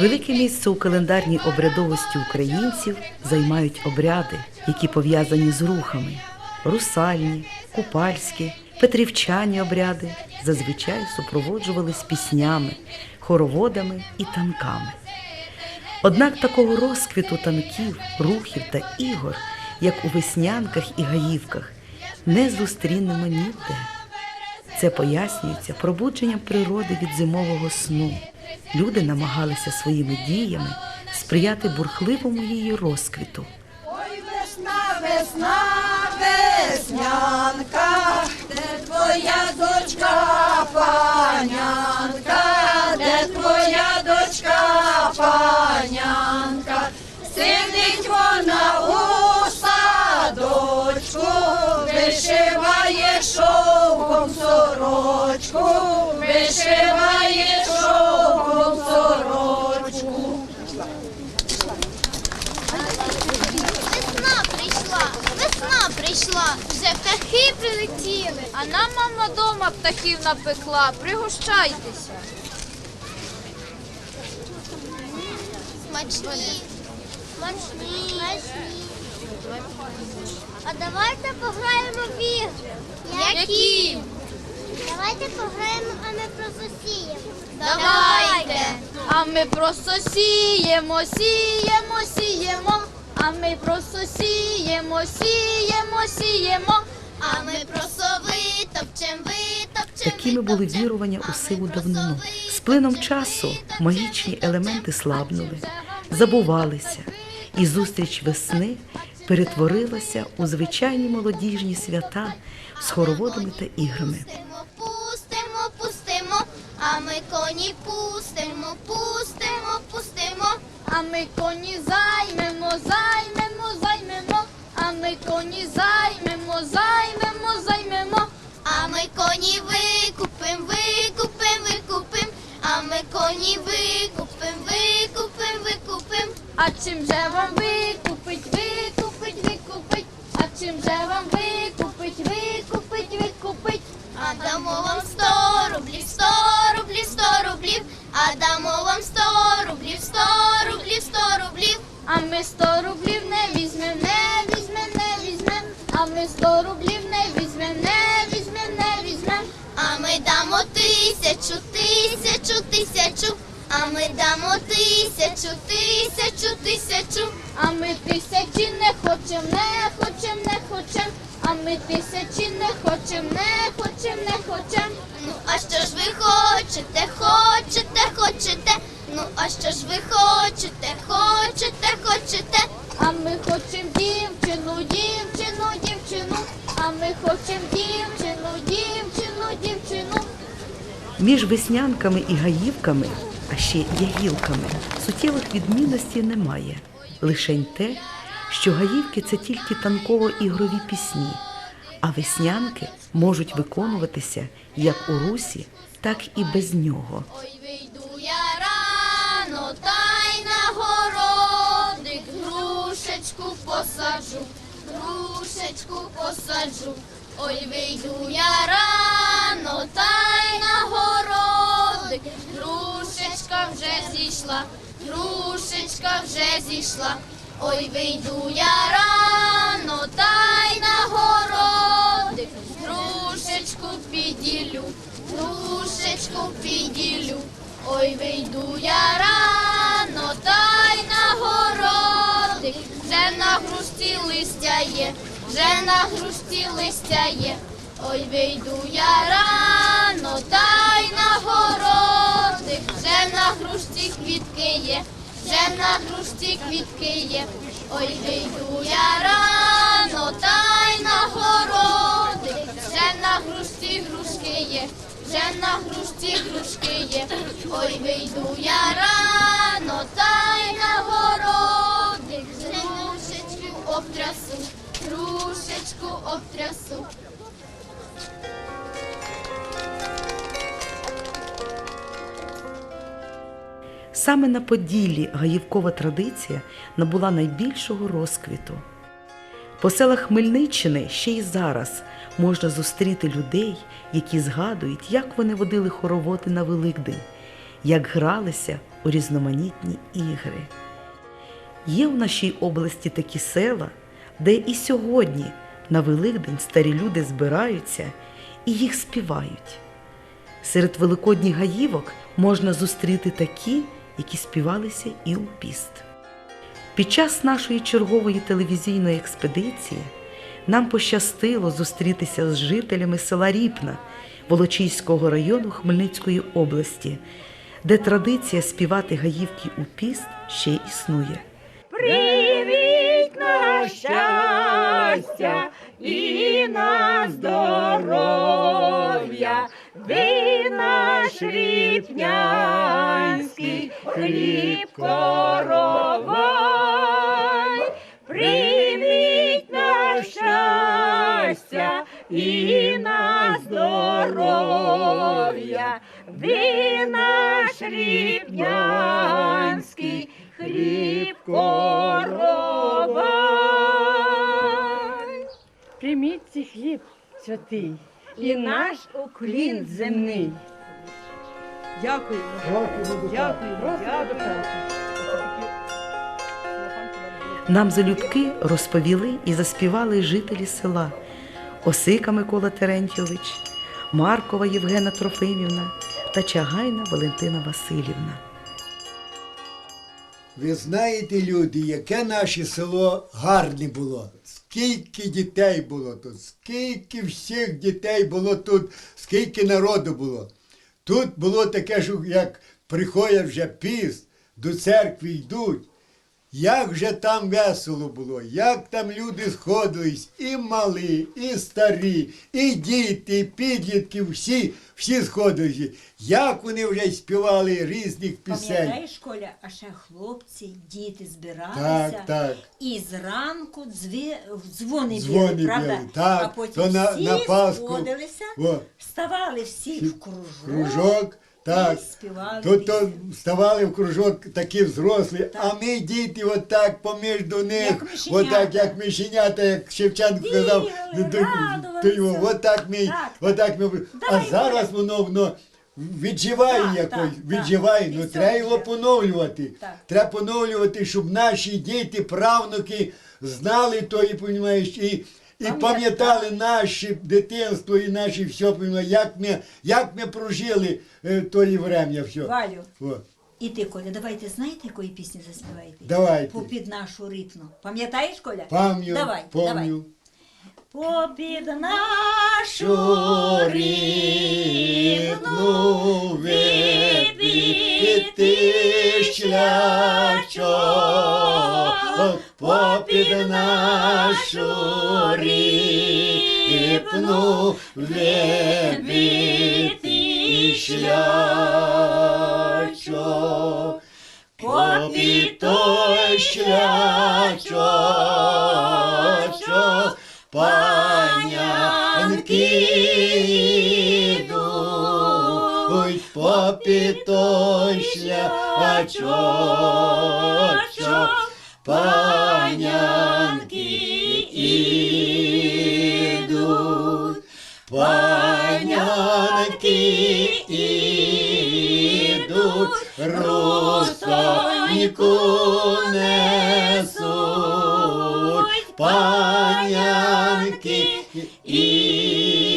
Велике місце у календарній обрядовості українців займають обряди, які пов'язані з рухами: русальні, купальські, петрівчані обряди зазвичай супроводжувались піснями, хороводами і танками. Однак такого розквіту танків, рухів та ігор, як у веснянках і гаївках, не зустрінемо ніде. Це пояснюється пробудженням природи від зимового сну. Люди намагалися своїми діями сприяти бурхливому її розквіту. Ой, весна, весна, веснянка, де твоя дочка панянка, де твоя дочка панянка, сидить вона у садочку, вишиває шовком сорочку, вишиває шовком сорочку. Весна прийшла, весна прийшла, вже птахи прилетіли. А нам мама дома птахів напекла. Пригощайтеся. Смачні. Смачні. А давайте пограємо в ігри. Які? Давайте пограємо, а ми просто сіємо. Давайте. А ми просто сіємо, сіємо, сіємо. А ми просто сіємо, сіємо, сіємо. А ми просто витопчем, витопчем. Такими були вірування у сиву давнину. З плином часу магічні елементи слабнули, забувалися, і зустріч весни перетворилася у звичайні молодіжні свята з хороводами та іграми. Пустимо, пустимо, а ми коні пустимо, пустимо, пустимо. А ми коні займемо, займемо, коні займемо, займемо, займемо. А ми коні викупим, викупим, викупим. А ми коні викупим, викупим, викупим. А чим же вам викупить, А ми сто рублів не візьмем, не візьмем, не візьмем. А ми дамо тисячу, тисячу, тисячу. А ми дамо тисячу, тисячу, тисячу. А ми тисячі не хочем, не хочем, не хочем. А ми тисячі не хочем, не хочем, не хочем. Ну, а що ж ви хочете, хочете, хочете? Ну, а що ж ви хочете, хочете, Між веснянками і гаївками, а ще ягілками, суттєвих відмінностей немає. Лишень те, що гаївки це тільки танково-ігрові пісні, а веснянки можуть виконуватися як у русі, так і без нього. Грушечку посаджу, грушечку посаджу. Ой, вийду я рано, та й на городик, грушечка вже зійшла, грушечка вже зійшла. Ой, вийду я рано, та й на городик, грушечку піділю, грушечку піділю. Ой, вийду я рано, та й на городик, вже на грушці листя є, вже на грушці листя є. Ой, вийду я рано, та й на городик, вже на грушці квітки є, вже на грушці квітки є. Ой, вийду я рано, та й на городик, вже на грушці грушки є, вже на грушці грушки є. Ой, вийду я рано, та й на городик, грушечку обтрясу, грушечку обтрясу. Саме на Поділлі гаївкова традиція набула найбільшого розквіту. По селах Хмельниччини ще й зараз можна зустріти людей, які згадують, як вони водили хороводи на Великдень, як гралися у різноманітні ігри. Є в нашій області такі села, де і сьогодні на Великдень старі люди збираються і їх співають. Серед великодніх гаївок можна зустріти такі, які співалися і у піст. Під час нашої чергової телевізійної експедиції нам пощастило зустрітися з жителями села Ріпна Волочиського району Хмельницької області, де традиція співати гаївки у піст ще існує. Привіть на щастя і на здоров'я, ви наш ріпнянський хліб коровай. Привіть на щастя і на здоров'я, ви наш ріпнянський хліб святий і наш уклін земний. Дякуємо. Дякуємо. Дякуємо. Нам залюбки розповіли і заспівали жителі села Осика Микола Терентьович, Маркова Євгена Трофимівна та Чагайна Валентина Васильівна. Ви знаєте, люди, яке наше село гарне було. Скільки дітей було тут, скільки всіх дітей було тут, скільки народу було. Тут було таке, що як приходять вже піст, до церкви йдуть. Як же там весело було, як там люди сходились, і малі, і старі, і діти, і підлітки, всі, всі сходилися. Як вони вже співали різних пісень. Пам'ятаєш, Коля, а ще хлопці, діти збиралися Так, так. і зранку дзві... дзвони, Дзвони били, правда? били, так, а потім то на- всі на Пасху. сходилися, О. ставали всі в кружок, Кружок, так. співали Тут то вставали в кружок такі взрослі, а ми діти отак поміж до них, Як отак як мишенята, як Шевченко казав, то- його, отак ми, Так. отак ми. А зараз воно воно відживає Так, якось, так, відживає, так. Ну треба його поновлювати. Так. Треба поновлювати, щоб наші діти, правнуки знали то і понімаєш, і, і Пам'ятали. наше дитинство і наші все, як ми, як ми прожили е, тої врем'я все. Валю, О, і ти, Коля, давайте знаєте, якої пісні заспіваєте? Давайте. Попід нашу ритму. Пам'ятаєш, Коля? Пам'ятаю, Давай, давай. помню. Попід нашу рідну вибити шлячок, попід нашу рідну вибити шлячок, попід той шлячок, панянки попід той шлячок, ідуть, русоньку несуть, панянки ідуть,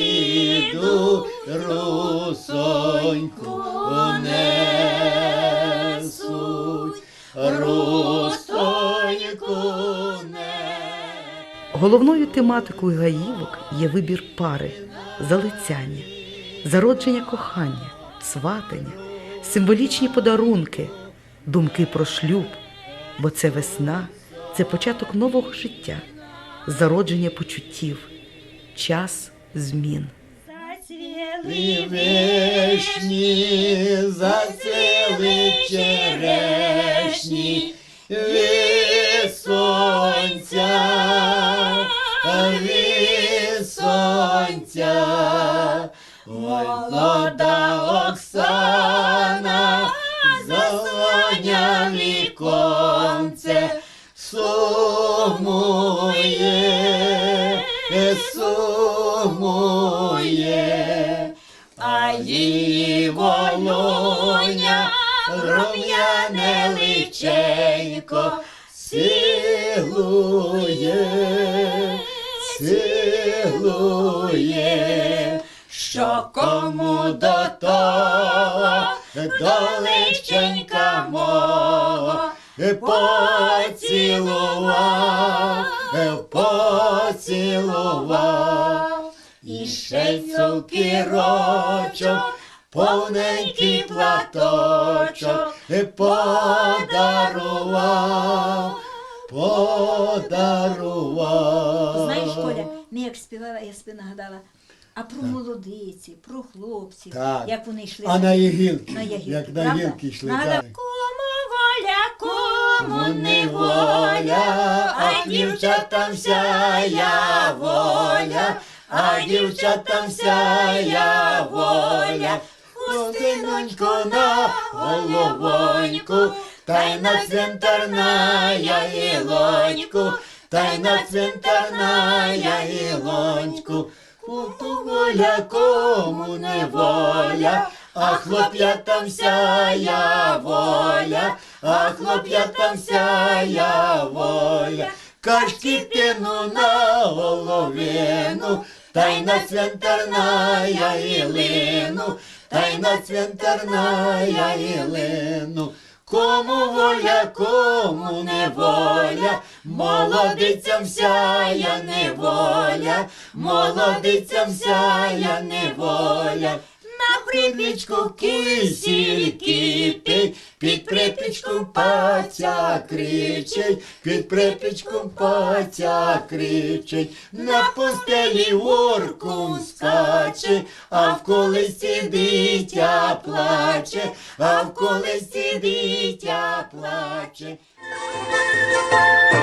русоньку несуть, русоньку. Головною тематикою гаївок є вибір пари, залицяння, зародження кохання, сватання, символічні подарунки, думки про шлюб, бо це весна, це початок нового життя, зародження почуттів, час змін. І вишні зацвіли черешні, від сонця, від сонця, молода віконце, сумує, сумує, а її волоня рум'яна личенько Цілує, цілує, що кому до того, до личенька мого поцілував, поцілував, і ще й цукірочок, повненький платочок подарував, подарував. Знаєш, Коля, ми як співала, я собі нагадала, а про молодиці, про хлопців, Так. як вони йшли. А на Ягілки, Ягілки, як на правда? гілки йшли. Нагадав- так. Кому не воля, а дівчатам вся я воля, а дівчатам вся я воля. Хустиноньку на головоньку, та й на цвинтар на ялоньку, та й на цвинтар на ялоньку. Кому воля, кому не воля, а хлоп'ятам вся я воля, а хлоп'ятам вся я воля. Кашки тину на головину, та й на цвинтар на ялину, та й на цвинтар на ялину. Кому воля, кому не воля, молодицям вся я неволя, молодицям вся я неволя припічку кисіль кипить, під припічку паця кричить, під припічку паця кричить, на постелі орку скаче, а в колесі дитя плаче, а в колесі дитя плаче. Thank you.